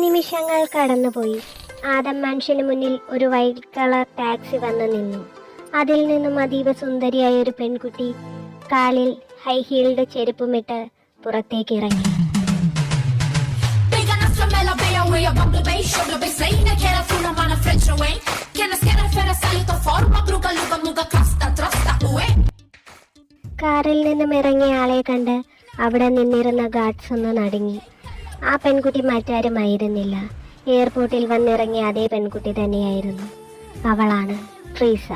നിമിഷങ്ങൾ കടന്നുപോയി. ആദം മനുഷ്യന് മുന്നിൽ ഒരു വൈറ്റ് കളർ ടാക്സി വന്നു നിന്നു. അതിൽ നിന്നും അതീവ സുന്ദരിയായ ഒരു പെൺകുട്ടി കാലിൽ ഹൈ ഹീൽഡ് ചെരുപ്പുമിട്ട് പുറത്തേക്ക് ഇറങ്ങി കാറിൽ നിന്നും ഇറങ്ങിയ ആളെ കണ്ട് അവിടെ നിന്നിരുന്ന ഗാർഡ്സ് ഒന്ന് നടങ്ങി. ആ പെൺകുട്ടി മറ്റാരുമായിരുന്നില്ല. എയർപോർട്ടിൽ വന്നിറങ്ങിയ അതേ പെൺകുട്ടി തന്നെയായിരുന്നു. അവളാണ് ട്രീസ.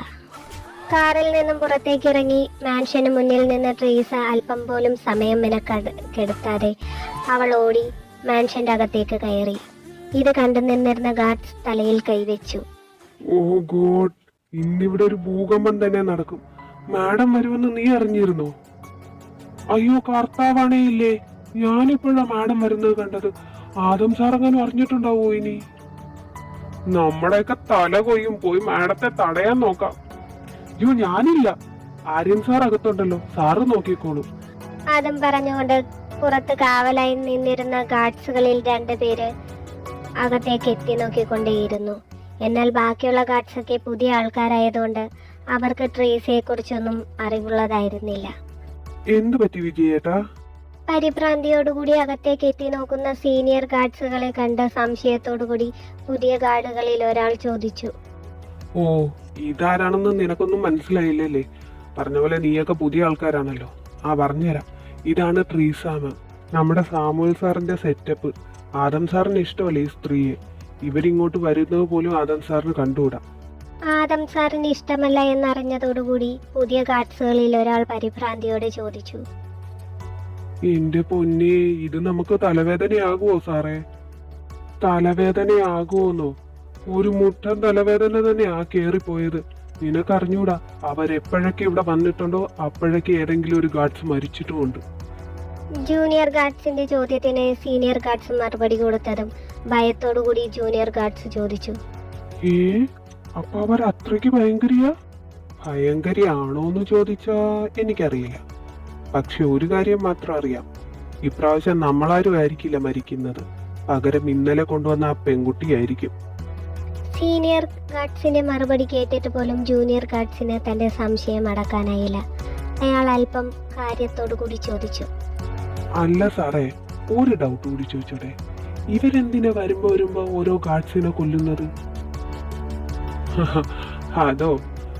കാറിൽ നിന്നും പുറത്തേക്ക് ഇറങ്ങി മാൻഷന് മുന്നിൽ നിന്ന് ട്രീസ അല്പം പോലും സമയം വില കെടുത്താതെ അവൾ ഓടി മാൻഷന്റെ അകത്തേക്ക് കയറി. ഇത് കണ്ടു നിന്നിരുന്ന ഗാർഡ്സ് തലയിൽ കൈവച്ചു. ഓ ഗോഡ് ഇന്നിവിടെ ഒരു ഭൂകമ്പം തന്നെ നടക്കും. മാഡം വരുമെന്ന് നീ അറിഞ്ഞിരുന്നോ? അയ്യോ കർത്താവാണേ ഇല്ലേ ഞാനിപ്പോഴാ മാഡം വരുന്നത് കണ്ടത്. ആദം സാർ അങ്ങനെ അറിഞ്ഞിട്ടുണ്ടാവോ ഇനി? നമ്മുടെയൊക്കെ തല കൊയ്യും. പോയി മാഡത്തെ തടയാൻ നോക്കാം. അയ്യോ ഞാനില്ല. ആര്യൻ സാർ അകത്തുണ്ടല്ലോ. സാറ് നോക്കിക്കോളൂ. ആദം പറഞ്ഞുകൊണ്ട് പുറത്ത് കാവലായി നിന്നിരുന്ന ഗാർഡ്സുകളിൽ രണ്ടുപേര് അകത്തേക്ക് എത്തി നോക്കിക്കൊണ്ടേയിരുന്നു. എന്നാൽ ബാക്കിയുള്ള ഗാർഡ്സൊക്കെ പുതിയ ആൾക്കാരായതുകൊണ്ട് അവർക്ക് ട്രേസിയെ കുറിച്ചൊന്നും അറിവുള്ളതായിരുന്നില്ല. എന്ത് പറ്റി വിജയേട്ടാ? പരിഭ്രാന്തിയോടുകൂടി അകത്തേക്ക് എത്തി നോക്കുന്ന സീനിയർ ഗാർഡ്സുകളെ കണ്ട് സംശയത്തോടുകൂടി പുതിയ ഗാർഡുകളിൽ ഒരാൾ ചോദിച്ചു. ഓ ഇതാരാണെന്ന് നിനക്കൊന്നും മനസ്സിലായില്ലല്ലേ? പറഞ്ഞ പോലെ നീയൊക്കെ പുതിയ ആൾക്കാരാണല്ലോ. ആ പറഞ്ഞുതരാം. ഇതാണ് ട്രീസാമ. നമ്മുടെ സാമുവൽ സാറിന്റെ സെറ്റപ്പ്. ആദം സാറിന് ഇഷ്ടമല്ല ഈ സ്ത്രീയെ? ഇവരിങ്ങോട്ട് വരുന്നത് പോലും ആദം സാറിന് കണ്ടുകൂടാ. ആദം സാറിന് ഇഷ്ടമല്ല എന്നറിഞ്ഞതോടുകൂടി പുതിയ ഗാർഡ്സുകളിൽ ഒരാൾ പരിഭ്രാന്തിയോടെ ചോദിച്ചു. എന്റെ പൊന്നെ ഇത് നമുക്ക് തലവേദനയാകുമോ സാറേ? തലവേദനയാകുമോന്നോ ഒരു മുട്ടൻ തലവേദന തന്നെയാ കേറിപ്പോയത്. നിനക്കറിഞ്ഞൂടാ അവരെപ്പോഴൊക്കെ ഇവിടെ വന്നിട്ടുണ്ടോ? അപ്പോഴൊക്കെ ഏതെങ്കിലും ഒരു ഗാർഡ്സ് മരിച്ചിട്ടുമുണ്ട്. ജൂനിയർ ഗാർഡ്സിന്റെ ചോദ്യത്തിന് സീനിയർ ഗാർഡ്സ് മറുപടി കൊടുത്തതും ഭയത്തോടുകൂടി ജൂനിയർ ഗാർഡ്സ് ചോദിച്ചു. ഏ? അപ്പൊ അവർ അത്രയ്ക്ക് ഭയങ്കരിയാ? ഭയങ്കരിയാണോന്ന് ചോദിച്ചാ എനിക്കറിയില്ല. പക്ഷെ ഒരു കാര്യം മാത്രം അറിയാം ഇപ്രാവശ്യം നമ്മളാരും ആയിരിക്കില്ല മരിക്കുന്നത് പകരം ഇന്നലെ കൊണ്ടുവന്ന ആ പെൺകുട്ടിയായിരിക്കും സീനിയർ ഗാർഡ്സിന്റെ മറുപടി കേട്ടിട്ട് പോലും ജൂനിയർ ഗാർഡ്സിന് തന്റെ സംശയം അടക്കാനായില്ല അയാൾ അല്പം കാര്യത്തോടുകൂടി ചോദിച്ചു അല്ല സാറേ ഒരു ഡൗട്ട് കൂടി ചോദിച്ചോടെ ഇവരെന്തിനാ വരുമ്പോ വരുമ്പോ ഓരോ ഗാർഡ്സിനെ കൊല്ലുന്നത് അതോ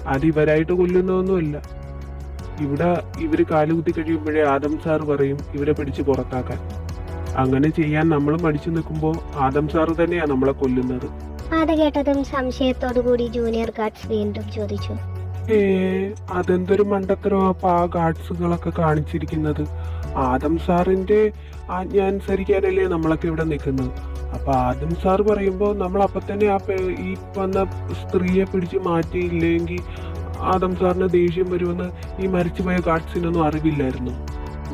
അതിവരായിട്ട് കൊല്ലുന്നൊന്നുമല്ല ഇവിടെ ഇവർ കാലുകുത്തി കഴിയുമ്പോഴേ ആദം സാർ പറയും ഇവരെ പിടിച്ച് പുറത്താക്കാൻ. അങ്ങനെ ചെയ്യാൻ നമ്മൾ മടിച്ചു നിൽക്കുമ്പോൾ ആദം സാർ തന്നെയാ നമ്മളെ കൊല്ലുന്നത്. അത് കേട്ടതും സംശയത്തോടു കൂടി ജൂനിയർ ഗാർഡ്സ് വീണ്ടും ചോദിച്ചു. ഏ അതെന്തൊരു മണ്ടത്തരോ അപ്പൊ ആ ഗാർഡ്സുകളൊക്കെ കാണിച്ചിരിക്കുന്നത്. ആദം സാറിന്റെ ആജ്ഞ അനുസരിക്കാനല്ലേ നമ്മളൊക്കെ ഇവിടെ നിൽക്കുന്നത്. അപ്പൊ ആദം സാർ പറയുമ്പോ നമ്മൾ അപ്പൊ തന്നെ ആ ഈ വന്ന സ്ത്രീയെ പിടിച്ച് മാറ്റിയില്ലെങ്കിൽ ആദം സാറിന് ദേഷ്യം വരുമെന്ന് ഈ മരിച്ചുപോയ ഗാർഡ്സിനൊന്നും അറിവില്ലായിരുന്നു.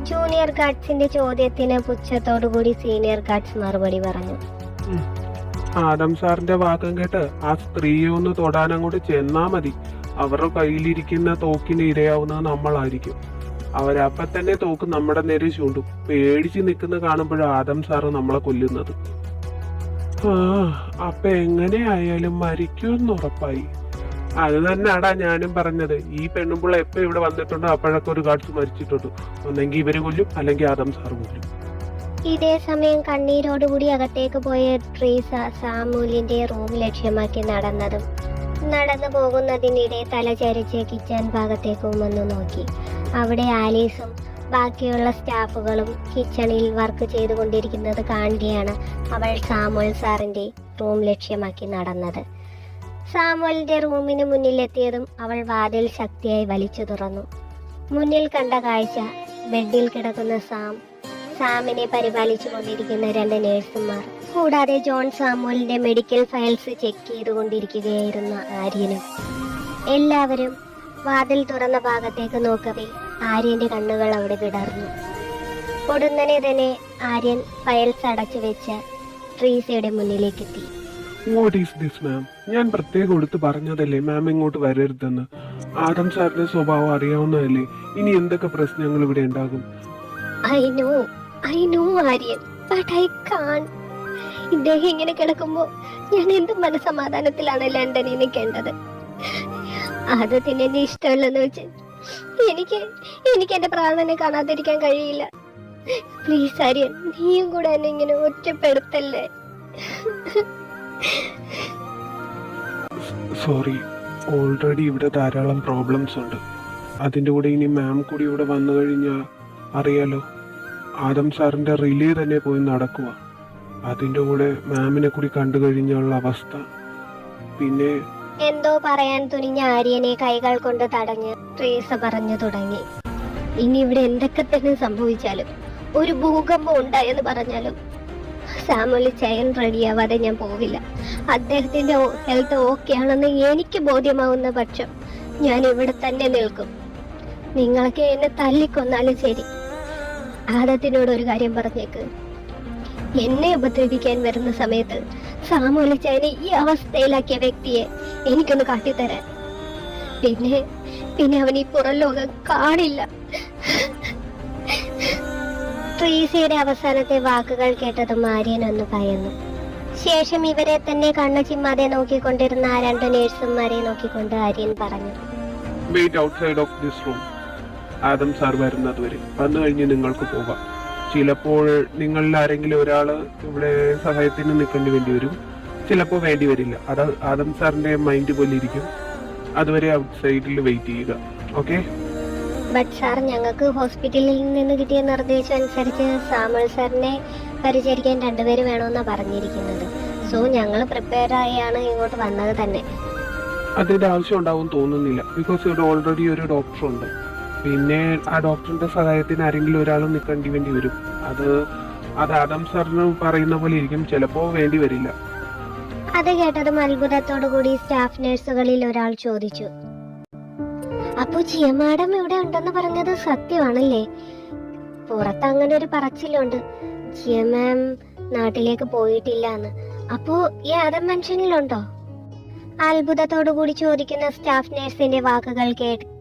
ജൂനിയർ ഗാർഡ്സിന്റെ ചോദ്യത്തിന് പുച്ഛത്തോടുകൂടി സീനിയർ ഗാർഡ്സ് മറുപടി പറഞ്ഞു. ആദം സാറിന്റെ വാക്കം കേട്ട് ആ സ്ത്രീയെ ഒന്ന് തൊടാൻ അങ്ങോട്ട് ചെന്നാ മതി. അവരുടെ കയ്യിലിരിക്കുന്ന തോക്കിന് ഇരയാവുന്നത് നമ്മളായിരിക്കും. അവരപ്പം തന്നെ തോക്ക് നമ്മുടെ നേരെ ചൂണ്ടും. പേടിച്ച് നിൽക്കുന്ന കാണുമ്പോഴും ആദം സാറ് നമ്മളെ കൊല്ലുന്നത്. ആ അപ്പൊ എങ്ങനെയായാലും മരിക്കുമെന്ന് ഉറപ്പായി. അത് തന്നെയാടാ ഞാനും പറഞ്ഞത്. ഈ പെണ്ണുമ്പിള്ള എപ്പോ ഇവിടെ വന്നിട്ടുണ്ടോ അപ്പോഴൊക്കെ ഒരു കാഴ്ച മരിച്ചിട്ടുണ്ട്. ഒന്നെങ്കിൽ ഇവർ കൊല്ലും അല്ലെങ്കിൽ ആദം സാർ കൊല്ലും. ഇതേ സമയം കണ്ണീരോടുകൂടി അകത്തേക്ക് പോയ ട്രീസ സാമൂലിന്റെ റൂം ലക്ഷ്യമാക്കി നടന്നതും നടന്നു പോകുന്നതിനിടെ തലചരിച്ച് കിച്ചൺ ഭാഗത്തേക്ക് വന്ന് നോക്കി. അവിടെ ആലീസും ബാക്കിയുള്ള സ്റ്റാഫുകളും കിച്ചണിൽ വർക്ക് ചെയ്തുകൊണ്ടിരിക്കുന്നത് കാണുകയാണ് അവൾ സാമൂൽ സാറിന്റെ റൂം ലക്ഷ്യമാക്കി നടന്നത്. സാമുവലിന്റെ റൂമിന് മുന്നിലെത്തിയതും അവൾ വാതിൽ ശക്തിയായി വലിച്ചു തുറന്നു. മുന്നിൽ കണ്ട കാഴ്ച ബെഡിൽ കിടക്കുന്ന സാം സാമിനെ പരിപാലിച്ചു കൊണ്ടിരിക്കുന്ന രണ്ട് നേഴ്സുമാർ. കൂടാതെ ജോൺ സാമുവലിന്റെ മെഡിക്കൽ ഫയൽസ് ചെക്ക് ചെയ്തുകൊണ്ടിരിക്കുകയായിരുന്ന ആര്യനും. എല്ലാവരും വാതിൽ തുറന്ന ഭാഗത്തേക്ക് നോക്കവേ ആര്യന്റെ കണ്ണുകൾ അവിടെ വിടർന്നു. പൊടുന്നനെ തന്നെ ആര്യൻ ഫയൽസ് അടച്ചു വെച്ച് ട്രീസയുടെ മുന്നിലേക്ക് എത്തി വാട്ട് ഈസ് ദിസ് മാം ഞാൻ പ്രത്യേകം എടുത്ത് പറഞ്ഞതല്ലേ മാം ഇങ്ങോട്ട് വരരുതെന്ന്? ആദം സാറിന്റെ സ്വഭാവം അറിയാവുന്നതല്ലേ? ഇനി എന്തൊക്കെ പ്രശ്നങ്ങൾ ഇവിടെ ഉണ്ടാകും? I know I know Aryan. But I can. ഇദ്ദേഹം ഇങ്ങനെ കിടക്കുമ്പോ ഞാൻ എന്ത് മനസമാധാനത്തിലാണ് ലണ്ടനിൽ നിൽക്കേണ്ടത് ആദത്തിന് എന്നെ ഇഷ്ടമല്ലെന്ന് വെച്ച് എനിക്ക് എനിക്ക് എന്റെ പ്രാണനെ കാണാതിരിക്കാൻ കഴിയില്ല. പ്ലീസ് ആര്യൻ നീയും കൂടെ എന്നെ ഇങ്ങനെ ഒറ്റപ്പെടുത്തല്ലേ? സോറി ഓൾറെഡി ഇവിടെ ധാരാളം പ്രോബ്ലംസ് ഉണ്ട്. അതിന്റെ കൂടെ ഇനി മാം കൂടി ഇവിടെ വന്നു കഴിഞ്ഞാൽ അറിയാലോ ആദം സാറിന്റെ റിലേ തന്നെ പോയി നടക്കുക അതിന്റെ കൂടെ മാമിനെ കൂടി കണ്ടു കഴിഞ്ഞുള്ള അവസ്ഥ. പിന്നെ എന്തോ പറയാൻ തുനിഞ്ഞ ആര്യനെ കൈകൾ കൊണ്ട് തടഞ്ഞ് ട്രേസ പറഞ്ഞു തുടങ്ങി. ഇനി ഇവിടെ എന്തൊക്കെ തന്നെ സംഭവിച്ചാലും ഒരു ഭൂകമ്പം ഉണ്ടായെന്ന് പറഞ്ഞാലും സാമുലി ചയൻ റെഡിയാവാതെ ഞാൻ പോവില്ല. അദ്ദേഹത്തിന്റെ ഹെൽത്ത് ഓക്കെ ആണെന്ന് എനിക്ക് ബോധ്യമാവുന്ന പക്ഷം ഞാൻ ഇവിടെ തന്നെ നിൽക്കും. നിങ്ങൾക്ക് എന്നെ തല്ലിക്കൊന്നാലും ശരി. ആദത്തിനോട് ഒരു കാര്യം പറഞ്ഞേക്ക്. എന്നെ ഉപദ്രവിക്കാൻ വരുന്ന സമയത്ത് സാമൂലി സാമൂലിച്ചതിനെ ഈ അവസ്ഥയിലാക്കിയ വ്യക്തിയെ എനിക്കൊന്ന് കാട്ടിത്തരാൻ. പിന്നെ പിന്നെ അവൻ ഈ പുറം ലോകം കാണില്ല. ട്രീസയുടെ അവസാനത്തെ വാക്കുകൾ കേട്ടത് മാരിയൻ ഒന്ന് ഭയന്നു ശേഷം ഇവരെ തന്നെ കണ്ണു ചിമ്മാതെ നോക്കിക്കൊണ്ടിരുന്ന ആ രണ്ട് നേഴ്സുമാരെ നോക്കിക്കൊണ്ട് ആര്യൻ പറഞ്ഞു. Wait outside of this room Adam sir വരുന്നത് വരെ വന്നു കഴിഞ്ഞ് നിങ്ങൾക്ക് പോകാം. ചിലപ്പോൾ നിങ്ങളിൽ ആരെങ്കിലും ഒരാൾ ഇവിടെ സഹായത്തിന് നിൽക്കേണ്ടി വേണ്ടി വരും. ചിലപ്പോൾ വേണ്ടി വരില്ല. അത് ആദം സാറിന്റെ മൈൻഡ് പോലെ ഇരിക്കും. അതുവരെ ഔട്ട്സൈഡിൽ വെയിറ്റ് ചെയ്യുക. ഓക്കെ ബട്ട് സാർ ഞങ്ങൾക്ക് ഹോസ്പിറ്റലിൽ നിന്ന് കിട്ടിയ നിർദ്ദേശം അനുസരിച്ച് സാമൽ സാറിനെ പരിചരിക്കാൻ രണ്ടുപേര് വേണമെന്നാണ് പറഞ്ഞിരിക്കുന്നത്. സോ ഞങ്ങൾ പ്രിപ്പയർ ആയാണ് ഇങ്ങോട്ട് വന്നത് തന്നെ. അതിന്റെ ആവശ്യം ഉണ്ടാവും തോന്നുന്നില്ല. ബിക്കോസ് ഇവിടെ ഓൾറെഡി ഒരു ഡോക്ടർ ഉണ്ട്. പിന്നെ ആ ഡോക്ടറിന്റെ സഹായത്തിന് ആരെങ്കിലും ഒരാൾ നിൽക്കേണ്ടി വേണ്ടി വരും. അത് അത് ആദം സാറിന് പറയുന്ന പോലെ ഇരിക്കും. ചിലപ്പോൾ വേണ്ടി വരില്ല. അത് കേട്ടതും അത്ഭുതത്തോടു കൂടി സ്റ്റാഫ് നഴ്സുകളിൽ ഒരാൾ ചോദിച്ചു. അപ്പൊ ജിയ ഇവിടെ ഉണ്ടെന്ന് പറഞ്ഞത് സത്യമാണല്ലേ? പുറത്ത് അങ്ങനെ ഒരു പറച്ചിലുണ്ട്. ജിയ മാം നാട്ടിലേക്ക് പോയിട്ടില്ല എന്ന് അപ്പോ ഈ അതം മനുഷ്യനിലുണ്ടോ? അത്ഭുതത്തോടു കൂടി ചോദിക്കുന്ന സ്റ്റാഫ് നേഴ്സിന്റെ വാക്കുകൾ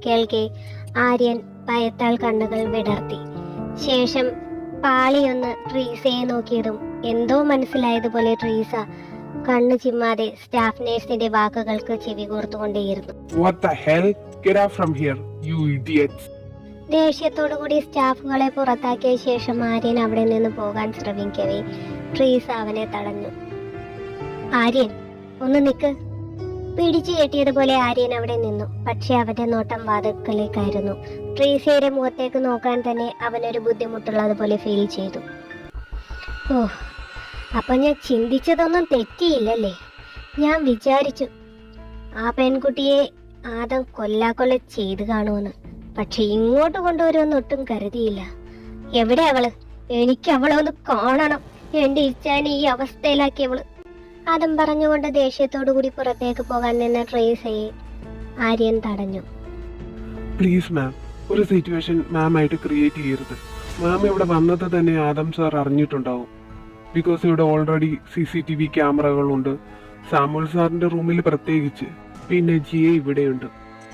കേൾക്കെ ആര്യൻ ഭയത്താൽ കണ്ണുകൾ വിടർത്തി. ശേഷം പാളിയൊന്ന് ട്രീസയെ നോക്കിയതും എന്തോ മനസ്സിലായതുപോലെ ട്രീസ കണ്ണു ചിമ്മാതെ സ്റ്റാഫ് നേഴ്സിന്റെ വാക്കുകൾക്ക് ചെവി കോർത്തുകൊണ്ടേയിരുന്നു What the hell? Get out from here, ദേഷ്യത്തോടു കൂടി സ്റ്റാഫുകളെ പുറത്താക്കിയ ശേഷം ആര്യൻ അവിടെ നിന്ന് പോകാൻ ശ്രമിക്കവേ. ട്രീസ് അവനെ തടഞ്ഞു ആര്യൻ ഒന്ന് നിക്ക്. പിടിച്ചു കെട്ടിയതുപോലെ ആര്യൻ അവിടെ നിന്നു. പക്ഷെ അവന്റെ നോട്ടം വാതക്കലേക്കായിരുന്നു ട്രീസയുടെ മുഖത്തേക്ക് നോക്കാൻ തന്നെ അവനൊരു ബുദ്ധിമുട്ടുള്ളതുപോലെ ഫീൽ ചെയ്തു. ഓ അപ്പൊ ഞാൻ ചിന്തിച്ചതൊന്നും തെറ്റിയില്ലല്ലേ? ഞാൻ വിചാരിച്ചു ആ പെൺകുട്ടിയെ ആദം കൊല്ലാക്കൊല്ല ചെയ്ത് കാണുമെന്ന്. പക്ഷെ ഇങ്ങോട്ട് കൊണ്ടുവരുമെന്ന് ഒട്ടും കരുതിയില്ല. എവിടെ അവൾ? എനിക്ക് അവളെ ഒന്ന് കാണണം. എന്റെ ഇച്ചാനെ ഈ അവസ്ഥയിലാക്കി അവൾ. ആദം പറഞ്ഞുകൊണ്ട് ദേഷ്യത്തോടു കൂടി പുറത്തേക്ക് പോകാൻ നിന്ന ട്രേസയെ ആര്യൻ തടഞ്ഞു. പ്ലീസ് മാം ഒരു സിറ്റുവേഷൻ മാം ആയിട്ട് ക്രിയേറ്റ് ചെയ്യരുത്. മാം ഇവിടെ വന്നത് തന്നെ ആദം സാർ അറിഞ്ഞിട്ടുണ്ടാവും. ബിക്കോസ് ഇവിടെ already C C T V ക്യാമറകളുണ്ട് Samuel സാറിന്റെ റൂമിൽ പ്രത്യേകിച്ച്. പിന്നെ ജിയെ ഇവിടെയുണ്ട്.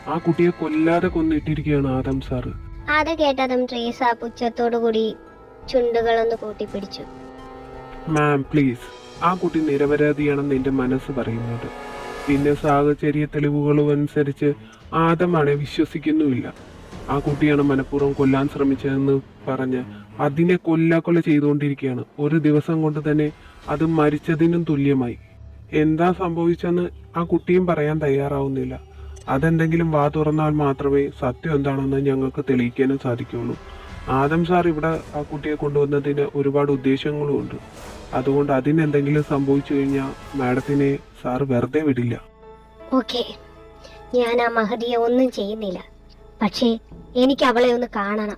ആ കുട്ടിയെ കൊല്ലാതെ കൊന്നിട്ടിരിക്കുകയാണ് ആദം സാറ് അത് കേട്ടതും ട്രേസ പുച്ഛത്തോടു കൂടി ചുണ്ടുകളൊന്ന് കൂട്ടിപ്പിടിച്ചു. മാം പ്ലീസ് ആ കുട്ടി നിരപരാധിയാണെന്ന് എന്റെ മനസ്സ് പറയുന്നത് പിന്നെ സാഹചര്യ തെളിവുകളും അനുസരിച്ച് ആദമാണെ വിശ്വസിക്കുന്നുമില്ല. ആ കുട്ടിയാണ് മനഃപൂർവം കൊല്ലാൻ ശ്രമിച്ചതെന്ന് പറഞ്ഞ് അതിനെ കൊല്ലാക്കൊല്ല ചെയ്തുകൊണ്ടിരിക്കുകയാണ്. ഒരു ദിവസം കൊണ്ട് തന്നെ അത് മരിച്ചതിനും തുല്യമായി. എന്താ സംഭവിച്ചെന്ന് ആ കുട്ടിയും പറയാൻ തയ്യാറാവുന്നില്ല. അതെന്തെങ്കിലും വാ തുറന്നാൽ മാത്രമേ സത്യം എന്താണെന്ന് ഞങ്ങൾക്ക് തെളിയിക്കാനും സാധിക്കുള്ളൂ ആദം സാർ ഇവിടെ ആ കുട്ടിയെ കൊണ്ടുവന്നതിന് ഒരുപാട് ഉദ്ദേശങ്ങളും ഉണ്ട്. അതുകൊണ്ട് അതിനെന്തെങ്കിലും സംഭവിച്ചു കഴിഞ്ഞാൽ മാഡത്തിനെ സാർ വെറുതെ വിടില്ല. ഓക്കെ. ഞാൻ ആ മഹതിയെ ഒന്നും ചെയ്യുന്നില്ല. പക്ഷേ എനിക്ക് അവളെ ഒന്ന് കാണണം.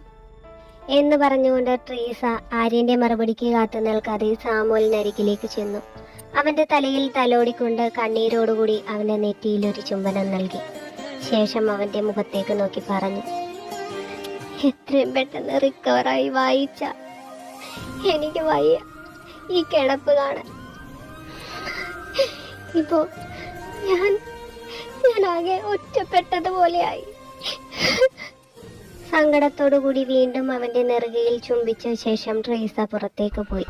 എന്ന് പറഞ്ഞുകൊണ്ട് ട്രീസ ആര്യന്റെ മറുപടിക്ക് കാത്തു നിൽക്കാതെ സാമുലിനരികിലേക്ക് ചെന്നു. അവന്റെ തലയിൽ തലോടിക്കൊണ്ട് കണ്ണീരോടുകൂടി അവന്റെ നെറ്റിയിൽ ഒരു ചുംബനം നൽകി. ശേഷം അവന്റെ മുഖത്തേക്ക് നോക്കി പറഞ്ഞു എത്രയും പെട്ടെന്ന് റിക്കവറായി വായിച്ച. എനിക്ക് വയ്യ. ഈ കിടപ്പ് കാണാൻ. ഇപ്പോ ഞാൻ ഞാൻ ആകെ ഒറ്റപ്പെട്ടതുപോലെയായി. സങ്കടത്തോടു കൂടി വീണ്ടും അവന്റെ നെറുകയിൽ ചുംബിച്ച ശേഷം ട്രേസ പുറത്തേക്ക് പോയി.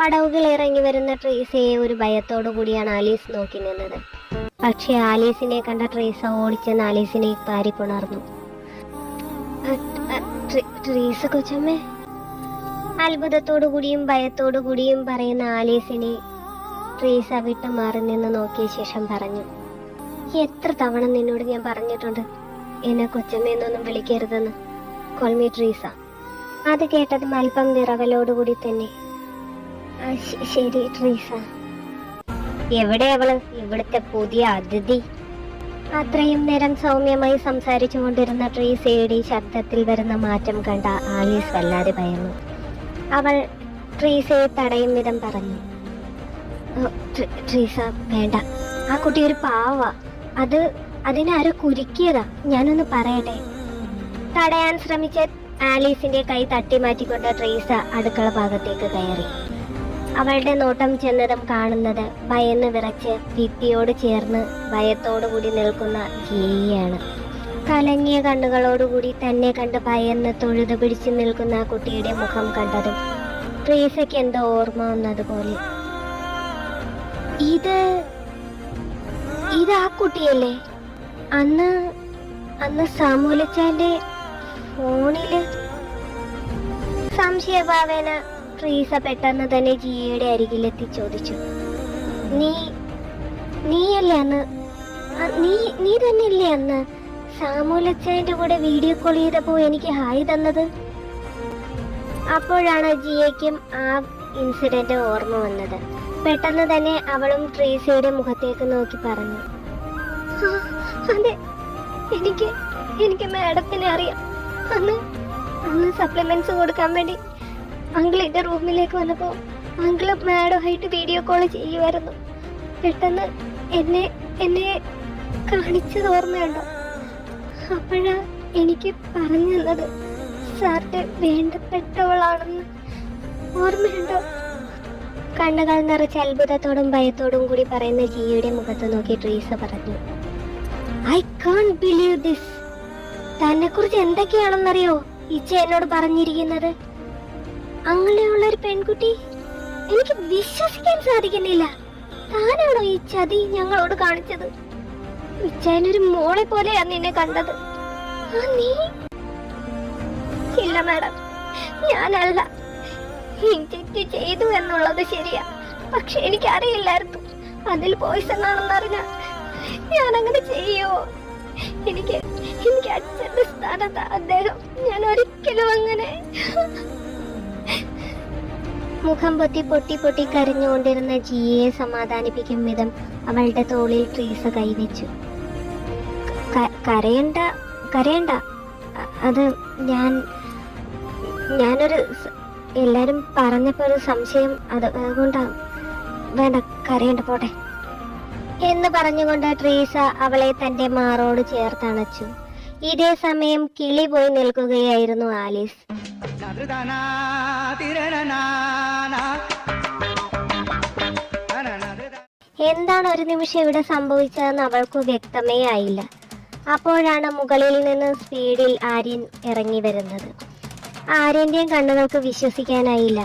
പടവുകൾ ഇറങ്ങി വരുന്ന ട്രീസയെ ഒരു ഭയത്തോടു കൂടിയാണ് ആലീസ് നോക്കി നിന്നത്. പക്ഷെ ആലീസിനെ കണ്ട ട്രീസ ഓടിച്ചെന്ന് ആലീസിനെ പാരി പുണർന്നു ട്രീസ കൊച്ചമ്മേ. അത്ഭുതത്തോടു കൂടിയും ഭയത്തോടു കൂടിയും പറയുന്ന ആലീസിനെ ട്രീസ വിട്ടു മാറി നിന്ന് നോക്കിയ ശേഷം പറഞ്ഞു എത്ര തവണ നിന്നോട് ഞാൻ പറഞ്ഞിട്ടുണ്ട് എന്നെ കൊച്ചമ്മയെന്നൊന്നും വിളിക്കരുതെന്ന്. കൊൽമി ട്രീസ അത് കേട്ടതും അല്പം നിറവലോടുകൂടി തന്നെ "ആ, ശ- ശരി ട്രീസ എവിടെ അവൾ? ഇവിടുത്തെ പുതിയ അതിഥി. അത്രയും നേരം സൗമ്യമായി സംസാരിച്ചു കൊണ്ടിരുന്ന ട്രീസയുടെ ശബ്ദത്തിൽ വരുന്ന മാറ്റം കണ്ട ആലീസ് വല്ലാതെ ഭയന്നു. അവൾ ട്രീസയെ തടയും വിധം പറഞ്ഞു. "ഓ, ട്രീസ വേണ്ട. ആ കുട്ടി ഒരു പാവ. അത് അതിനാരോ കുരുക്കിയതാ. ഞാനൊന്ന് പറയട്ടെ. തടയാൻ ശ്രമിച്ച ആലീസിന്റെ കൈ തട്ടി മാറ്റിക്കൊണ്ട് ട്രീസ അടുക്കള ഭാഗത്തേക്ക് കയറി. അവളുടെ നോട്ടം ചെന്നതും കാണുന്നത് ഭയന്ന് വിറച്ച് ഭിത്തിയോട് ചേർന്ന് ഭയത്തോടുകൂടി നിൽക്കുന്ന ജിയയാണ് കലങ്ങിയ കണ്ണുകളോടുകൂടി തന്നെ കണ്ട് ഭയന്ന് തൊഴുതു പിടിച്ച് നിൽക്കുന്ന കുട്ടിയുടെ മുഖം കണ്ടതും ട്രീസയ്ക്ക് എന്തോ ഓർമ്മ വന്നതുപോലെ. ഇത് ഇത് ആ കുട്ടിയല്ലേ? അന്ന് അന്ന് സാമൂലച്ചാന്റെ ഫോണിൽ സംശയഭാവേന ട്രീസ പെട്ടെന്ന് തന്നെ ജിയയുടെ അരികിലെത്തി ചോദിച്ചു. നീ നീയല്ലേ അന്ന്? നീ നീ തന്നെയല്ലേ അന്ന് സാമൂലച്ചന്റെ കൂടെ വീഡിയോ കോൾ ചെയ്തപ്പോ എനിക്ക് ഹായ് തന്നത്? അപ്പോഴാണ് ജിയയ്ക്കും ആ ഇൻസിഡന്റ് ഓർമ്മ വന്നത്. പെട്ടെന്ന് തന്നെ അവളും ട്രീസയുടെ മുഖത്തേക്ക് നോക്കി പറഞ്ഞു. "ആ, അതെ എനിക്ക് എനിക്ക് മാഡത്തിനെ അറിയാം. അന്ന് അന്ന് സപ്ലിമെന്റ്സ് കൊടുക്കാൻ വേണ്ടി അങ്കിളിന്റെ റൂമിലേക്ക് വന്നപ്പോൾ മാഡോ മാഡമായിട്ട് വീഡിയോ കോൾ ചെയ്യുമായിരുന്നു. പെട്ടെന്ന് എന്നെ എന്നെ കാണിച്ചത് ഓർമ്മയുണ്ടോ അപ്പോഴാ എനിക്ക് പറഞ്ഞു തന്നത് സാറിന്റെ വേണ്ടപ്പെട്ടവളാണെന്ന് ഓർമ്മയുണ്ടോ? കണ്ണുകൾ നിറച്ച് അത്ഭുതത്തോടും ഭയത്തോടും കൂടി പറയുന്ന ജിയുടെ മുഖത്ത് നോക്കി ട്രീസ പറഞ്ഞു ഐ കാൺ ബിലീവ് ദിസ്. തന്നെ കുറിച്ച് എന്തൊക്കെയാണെന്നറിയോ? ഇച്ച എന്നോട് പറഞ്ഞിരിക്കുന്നത്. അങ്ങനെയുള്ള ഒരു പെൺകുട്ടി? എനിക്ക് വിശ്വസിക്കാൻ സാധിക്കുന്നില്ല. താനാണോ ഈ ചതി ഞങ്ങളോട് കാണിച്ചത്? ഒരു മോളെ പോലെയാ നിന്നെ കണ്ടത്. ആ നീ? ഇല്ല മാഡം. ഞാനല്ല. ഇഞ്ചക്ട് ചെയ്തു എന്നുള്ളത് ശരിയാ. പക്ഷെ എനിക്ക് അറിയില്ലായിരുന്നു അതിൽ പോയിസൺ ആണെന്ന് അറിഞ്ഞ ഞാൻ അങ്ങനെ ചെയ്യോ? എനിക്ക് എനിക്ക് അച്ഛന്റെ സ്ഥാനത്ത് അദ്ദേഹം ഞാൻ ഒരിക്കലും അങ്ങനെ മുഖം പൊത്തി പൊട്ടി പൊട്ടി കരഞ്ഞുകൊണ്ടിരുന്ന ജിയെ സമാധാനിപ്പിക്കും വിധം അവളുടെ തോളിൽ ട്രീസ കൈവച്ചു. കരയണ്ട കരയണ്ട. അത് ഞാൻ ഞാനൊരു എല്ലാരും പറഞ്ഞപ്പോ ഒരു സംശയം അത് അതുകൊണ്ടാ വേണ്ട കരയണ്ട പോട്ടെ. എന്ന് പറഞ്ഞുകൊണ്ട് ട്രീസ അവളെ തന്റെ മാറോട് ചേർത്തണച്ചു. ഇതേ സമയം കിളി പോയി നിൽക്കുകയായിരുന്നു ആലീസ്. എന്താണ് ഒരു നിമിഷം ഇവിടെ സംഭവിച്ചതെന്ന് അവൾക്ക് വ്യക്തമേ ആയില്ല. അപ്പോഴാണ് മുകളിൽ നിന്ന് സ്പീഡിൽ ആര്യൻ ഇറങ്ങി വരുന്നത്. ആര്യന്റെയും കണ്ണുകൾക്ക് വിശ്വസിക്കാനായില്ല.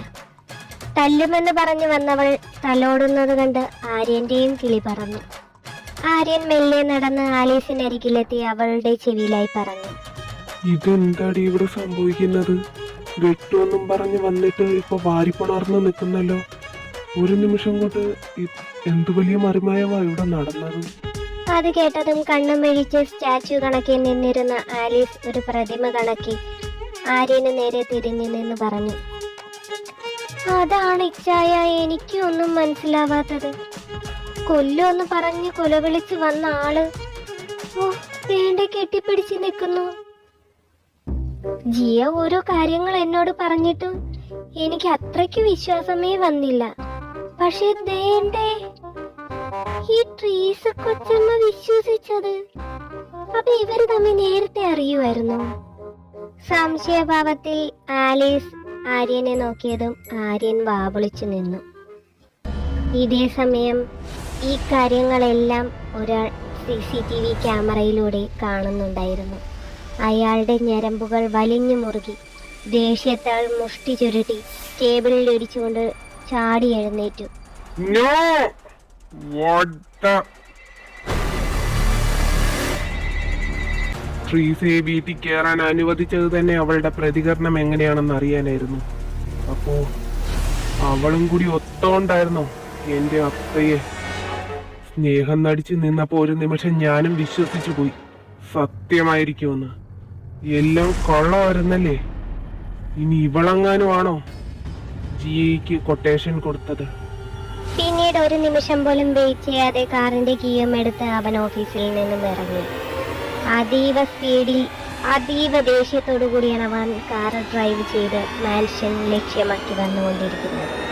തല്ലുമെന്ന് പറഞ്ഞു വന്നവൾ തലോടുന്നത് കണ്ട് ആര്യന്റെയും കിളി പറഞ്ഞു ആര്യൻ മെല്ലെ നടന്ന് ആലീസിനരികിലെത്തി അവളുടെ ചെവിയിലായി പറഞ്ഞു. ഇതെന്താടി ഇവിടെ സംഭവിക്കുന്നത്? വെട്ടുമെന്നും പറഞ്ഞ് വന്നിട്ട് ഇപ്പൊ വാരിപ്പണർന്ന് നിൽക്കുന്നല്ലോ. ഒരു നിമിഷം കൊണ്ട് എന്ത് വലിയ മറിമായവാ ഇവിടെ നടന്നത്? അത് കേട്ടതും കണ്ണും മെഴിച്ച് സ്റ്റാച്ചു കണക്കി നിന്നിരുന്ന ആലീസ് ഒരു പ്രതിമ കണക്കി ആര്യന് നേരെ തിരിഞ്ഞു നിന്ന് പറഞ്ഞു. അതാണ് ഇച്ചായ എനിക്ക് ഒന്നും മനസ്സിലാവാത്തത്. കൊല്ലുമെന്ന് പറഞ്ഞ് കൊലവിളിച്ച് വന്ന ആൾ. ഓ വേണ്ട കെട്ടിപ്പിടിച്ച് നിൽക്കുന്നു. ജിയ ഓരോ കാര്യങ്ങൾ എന്നോട് പറഞ്ഞിട്ടും എനിക്ക് അത്രയ്ക്ക് വിശ്വാസമേ വന്നില്ല. പക്ഷേ ദേണ്ടേ ഈ ട്രീസ് കൊച്ചമ്മ വിശ്വസിച്ചത്. അപ്പൊ ഇവർ തമ്മിൽ നേരത്തെ അറിയുമായിരുന്നു. സംശയഭാവത്തിൽ ആലീസ് ആര്യനെ നോക്കിയതും ആര്യൻ വാവിളിച്ചു നിന്നു. ഇതേ സമയം ഈ കാര്യങ്ങളെല്ലാം ഒരാൾ സി സി ടി വി ക്യാമറയിലൂടെ കാണുന്നുണ്ടായിരുന്നു. അയാളുടെ ഞരമ്പുകൾ വലിഞ്ഞു മുറുകി. ദേഷ്യത്താൽ മുഷ്ടി ചുരുട്ടി ടേബിളിൽ ഇടിച്ചുകൊണ്ട് ചാടി എഴുന്നേറ്റു. നോ! ട്രീസയെ വീട്ടിൽ കയറാൻ അനുവദിച്ചത് തന്നെ അവളുടെ പ്രതികരണം എങ്ങനെയാണെന്ന് അറിയാനായിരുന്നു. അപ്പോ അവളും കൂടി ഒത്തോണ്ടായിരുന്നോ എന്റെ അത്തയെ സ്നേഹം നടിച്ചു നിന്നപ്പോ ഒരു നിമിഷം ഞാനും വിശ്വസിച്ചു പോയി സത്യമായിരിക്കുമെന്ന്. എല്ലാം കൊള്ളമായിരുന്നല്ലേ? ഇനി ഇവളെങ്ങാനും ആണോ ജിയ്ക്ക് കൊട്ടേഷൻ കൊടുത്തത്? പിന്നീട് ഒരു നിമിഷം പോലും വെയിറ്റ് ചെയ്യാതെ കാറിന്റെ കീയും എടുത്ത് അവൻ ഓഫീസിൽ നിന്നും ഇറങ്ങി. അതീവ സ്പീഡിൽ അതീവ ദേഷ്യത്തോടു കൂടിയാണ് അവൻ കാർ ഡ്രൈവ് ചെയ്ത് മാൻഷൻ ലക്ഷ്യമാക്കി വന്നുകൊണ്ടിരിക്കുന്നത്.